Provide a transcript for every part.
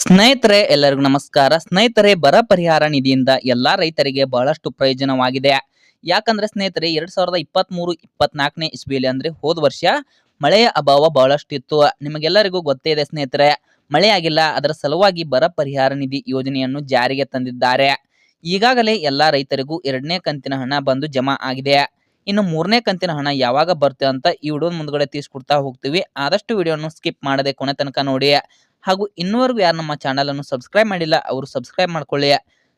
ಸ್ನೇಹಿತರೆ, ಎಲ್ಲರಿಗೂ ನಮಸ್ಕಾರ. ಸ್ನೇಹಿತರೆ, ಬರ ಪರಿಹಾರ ನಿಧಿಯಿಂದ ಎಲ್ಲಾ ರೈತರಿಗೆ ಬಹಳಷ್ಟು ಪ್ರಯೋಜನವಾಗಿದೆ. ಯಾಕಂದ್ರೆ ಸ್ನೇಹಿತರೆ, ಎರಡ್ ಸಾವಿರದ ಇಪ್ಪತ್ತ್ ಮೂರು ಇಪ್ಪತ್ನಾಲ್ಕನೇ ಇಸ್ವಿಯಲ್ಲಿ ಅಂದ್ರೆ ಹೋದ ವರ್ಷ ಮಳೆಯ ಅಭಾವ ಬಹಳಷ್ಟು ಇತ್ತು ನಿಮಗೆಲ್ಲರಿಗೂ ಗೊತ್ತೇ ಇದೆ ಸ್ನೇಹಿತರೆ, ಮಳೆ ಆಗಿಲ್ಲ, ಅದರ ಸಲುವಾಗಿ ಬರ ಪರಿಹಾರ ನಿಧಿ ಯೋಜನೆಯನ್ನು ಜಾರಿಗೆ ತಂದಿದ್ದಾರೆ. ಈಗಾಗಲೇ ಎಲ್ಲಾ ರೈತರಿಗೂ ಎರಡನೇ ಕಂತಿನ ಹಣ ಬಂದು ಜಮಾ ಆಗಿದೆ. ಇನ್ನು ಮೂರನೇ ಕಂತಿನ ಹಣ ಯಾವಾಗ ಬರುತ್ತೆ ಅಂತ ಈ ವಿಡಿಯೋ ಮುಂದ್ಗಡೆ ತಿಳಿಸ್ಕೊಡ್ತಾ ಹೋಗ್ತೀವಿ. ಆದಷ್ಟು ವಿಡಿಯೋನು ಸ್ಕಿಪ್ ಮಾಡದೆ ಕೊನೆ ತನಕ ನೋಡಿ. ಹಾಗೂ ಇನ್ನುವರೆಗೂ ಯಾರು ನಮ್ಮ ಚಾನಲನ್ನು ಸಬ್ಸ್ಕ್ರೈಬ್ ಮಾಡಿಲ್ಲ, ಅವರು ಸಬ್ಸ್ಕ್ರೈಬ್ ಮಾಡಿಕೊಳ್ಳಿ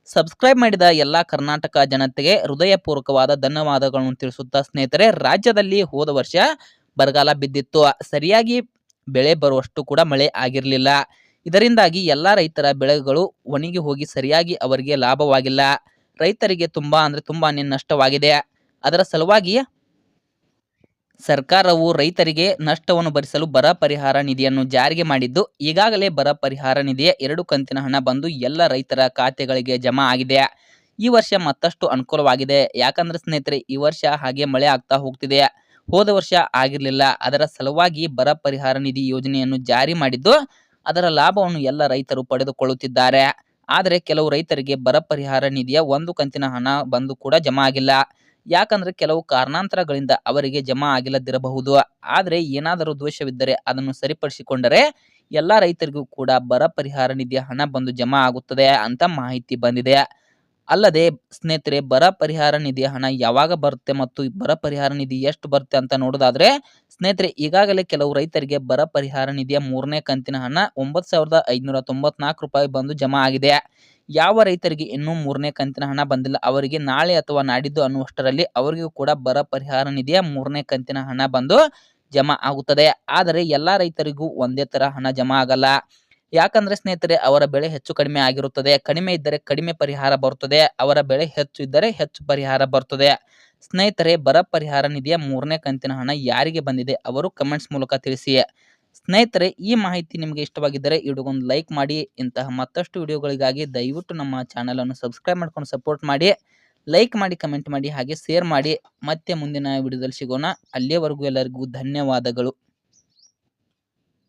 ಸಬ್ಸ್ಕ್ರೈಬ್ ಮಾಡಿದ ಎಲ್ಲ ಕರ್ನಾಟಕ ಜನತೆಗೆ ಹೃದಯಪೂರ್ವಕವಾದ ಧನ್ಯವಾದಗಳನ್ನು ತಿಳಿಸುತ್ತಾ ಸ್ನೇಹಿತರೆ, ರಾಜ್ಯದಲ್ಲಿ ಹೋದ ವರ್ಷ ಬರಗಾಲ ಬಿದ್ದಿತ್ತು. ಸರಿಯಾಗಿ ಬೆಳೆ ಬರುವಷ್ಟು ಕೂಡ ಮಳೆ ಆಗಿರಲಿಲ್ಲ. ಇದರಿಂದಾಗಿ ಎಲ್ಲ ರೈತರ ಬೆಳೆಗಳು ಒಣಗಿ ಹೋಗಿ ಸರಿಯಾಗಿ ಅವರಿಗೆ ಲಾಭವಾಗಿಲ್ಲ. ರೈತರಿಗೆ ತುಂಬಾ ಅಂದ್ರೆ ತುಂಬಾ ನಷ್ಟವಾಗಿದೆ. ಅದರ ಸಲುವಾಗಿ ಸರ್ಕಾರವು ರೈತರಿಗೆ ನಷ್ಟವನ್ನು ಭರಿಸಲು ಬರ ಪರಿಹಾರ ನಿಧಿಯನ್ನು ಜಾರಿಗೆ ಮಾಡಿದ್ದು, ಈಗಾಗಲೇ ಬರ ಪರಿಹಾರ ನಿಧಿಯ ಎರಡು ಕಂತಿನ ಹಣ ಬಂದು ಎಲ್ಲ ರೈತರ ಖಾತೆಗಳಿಗೆ ಜಮಾ ಆಗಿದೆ. ಈ ವರ್ಷ ಮತ್ತಷ್ಟು ಅನುಕೂಲವಾಗಿದೆ. ಯಾಕಂದ್ರೆ ಸ್ನೇಹಿತರೆ, ಈ ವರ್ಷ ಹಾಗೆ ಮಳೆ ಆಗ್ತಾ ಹೋಗ್ತಿದೆ. ಹೋದ ವರ್ಷ ಆಗಿರಲಿಲ್ಲ. ಅದರ ಸಲುವಾಗಿ ಬರ ಪರಿಹಾರ ನಿಧಿ ಯೋಜನೆಯನ್ನು ಜಾರಿ ಮಾಡಿದ್ದು, ಅದರ ಲಾಭವನ್ನು ಎಲ್ಲ ರೈತರು ಪಡೆದುಕೊಳ್ಳುತ್ತಿದ್ದಾರೆ. ಆದರೆ ಕೆಲವು ರೈತರಿಗೆ ಬರ ಪರಿಹಾರ ನಿಧಿಯ ಒಂದು ಕಂತಿನ ಹಣ ಬಂದು ಕೂಡ ಜಮಾ ಆಗಿಲ್ಲ. ಯಾಕಂದ್ರೆ ಕೆಲವು ಕಾರಣಾಂತರಗಳಿಂದ ಅವರಿಗೆ ಜಮಾ ಆಗಿಲ್ಲದಿರಬಹುದು. ಆದರೆ ಏನಾದರೂ ದೋಷವಿದ್ದರೆ ಅದನ್ನು ಸರಿಪಡಿಸಿಕೊಂಡರೆ ಎಲ್ಲ ರೈತರಿಗೂ ಕೂಡ ಬರ ಪರಿಹಾರ ನಿಧಿಯ ಹಣ ಬಂದು ಜಮಾ ಆಗುತ್ತದೆ ಅಂತ ಮಾಹಿತಿ ಬಂದಿದೆ. ಅಲ್ಲದೆ ಸ್ನೇಹಿತರೆ, ಬರ ಪರಿಹಾರ ನಿಧಿಯ ಹಣ ಯಾವಾಗ ಬರುತ್ತೆ ಮತ್ತು ಬರ ಪರಿಹಾರ ನಿಧಿ ಎಷ್ಟು ಬರುತ್ತೆ ಅಂತ ನೋಡೋದಾದ್ರೆ, ಸ್ನೇಹಿತರೆ, ಈಗಾಗಲೇ ಕೆಲವು ರೈತರಿಗೆ ಬರ ಪರಿಹಾರ ನಿಧಿಯ ಮೂರನೇ ಕಂತಿನ ಹಣ ಒಂಬತ್ತು ಸಾವಿರದ ಐದುನೂರ ತೊಂಬತ್ನಾಲ್ಕು ರೂಪಾಯಿ ಬಂದು ಜಮಾ ಆಗಿದೆ. ಯಾವ ರೈತರಿಗೆ ಇನ್ನೂ ಮೂರನೇ ಕಂತಿನ ಹಣ ಬಂದಿಲ್ಲ, ಅವರಿಗೆ ನಾಳೆ ಅಥವಾ ನಾಡಿದ್ದು ಅನ್ನುವಷ್ಟರಲ್ಲಿ ಅವರಿಗೂ ಕೂಡ ಬರ ಪರಿಹಾರ ನಿಧಿಯ ಮೂರನೇ ಕಂತಿನ ಹಣ ಬಂದು ಜಮಾ ಆಗುತ್ತದೆ. ಆದರೆ ಎಲ್ಲ ರೈತರಿಗೂ ಒಂದೇ ತರ ಹಣ ಜಮಾ ಆಗಲ್ಲ. ಯಾಕಂದ್ರೆ ಸ್ನೇಹಿತರೆ, ಅವರ ಬೆಳೆ ಹೆಚ್ಚು ಕಡಿಮೆ ಆಗಿರುತ್ತದೆ. ಕಡಿಮೆ ಇದ್ದರೆ ಕಡಿಮೆ ಪರಿಹಾರ ಬರುತ್ತದೆ. ಅವರ ಬೆಳೆ ಹೆಚ್ಚು ಇದ್ದರೆ ಹೆಚ್ಚು ಪರಿಹಾರ ಬರುತ್ತದೆ. ಸ್ನೇಹಿತರೆ, ಬರ ಪರಿಹಾರ ನಿಧಿಯ ಮೂರನೇ ಕಂತಿನ ಹಣ ಯಾರಿಗೆ ಬಂದಿದೆ? ಅವರು ಕಮೆಂಟ್ಸ್ ಮೂಲಕ ತಿಳಿಸಿ. ಸ್ನೇಹಿತರೆ, ಈ ಮಾಹಿತಿ ನಿಮಗೆ ಇಷ್ಟವಾಗಿದ್ದರೆ ಇಡುಗೊಂದು ಲೈಕ್ ಮಾಡಿ. ಇಂತಹ ಮತ್ತಷ್ಟು ವಿಡಿಯೋಗಳಿಗಾಗಿ ದಯವಿಟ್ಟು ನಮ್ಮ ಚಾನಲನ್ನು ಸಬ್ಸ್ಕ್ರೈಬ್ ಮಾಡ್ಕೊಂಡು ಸಪೋರ್ಟ್ ಮಾಡಿ. ಲೈಕ್ ಮಾಡಿ, ಕಮೆಂಟ್ ಮಾಡಿ, ಹಾಗೆ ಶೇರ್ ಮಾಡಿ. ಮತ್ತೆ ಮುಂದಿನ ವಿಡಿಯೋದಲ್ಲಿ ಸಿಗೋಣ. ಅಲ್ಲಿಯವರೆಗೂ ಎಲ್ಲರಿಗೂ ಧನ್ಯವಾದಗಳು.